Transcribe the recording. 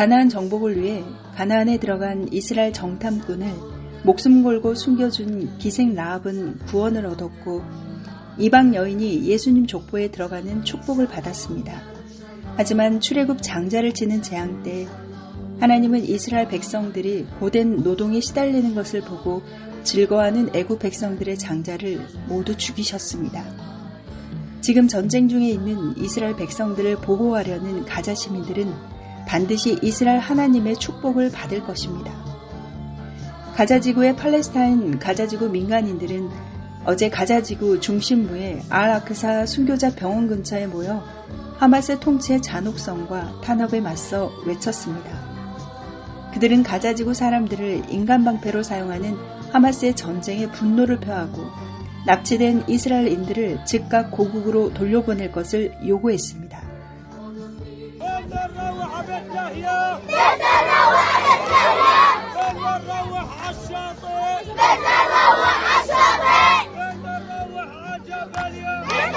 가나안 정복을 위해 가나안에 들어간 이스라엘 정탐꾼을 목숨 걸고 숨겨준 기생 라합은 구원을 얻었고 이방 여인이 예수님 족보에 들어가는 축복을 받았습니다. 하지만 출애굽 장자를 치는 재앙 때 하나님은 이스라엘 백성들이 고된 노동에 시달리는 것을 보고 즐거워하는 애굽 백성들의 장자를 모두 죽이셨습니다. 지금 전쟁 중에 있는 이스라엘 백성들을 보호하려는 가자 시민들은 반드시 이스라엘 하나님의 축복을 받을 것입니다. 가자지구의 팔레스타인 가자지구 민간인들은 어제 가자지구 중심부의 알-아크사 순교자 병원 근처에 모여 하마스 통치의 잔혹성과 탄압에 맞서 외쳤습니다. 그들은 가자지구 사람들을 인간방패로 사용하는 하마스의 전쟁에 분노를 표하고 납치된 이스라엘인들을 즉각 고국으로 돌려보낼 것을 요구했습니다. وعبد بدنا نروح عبد دهية بدنا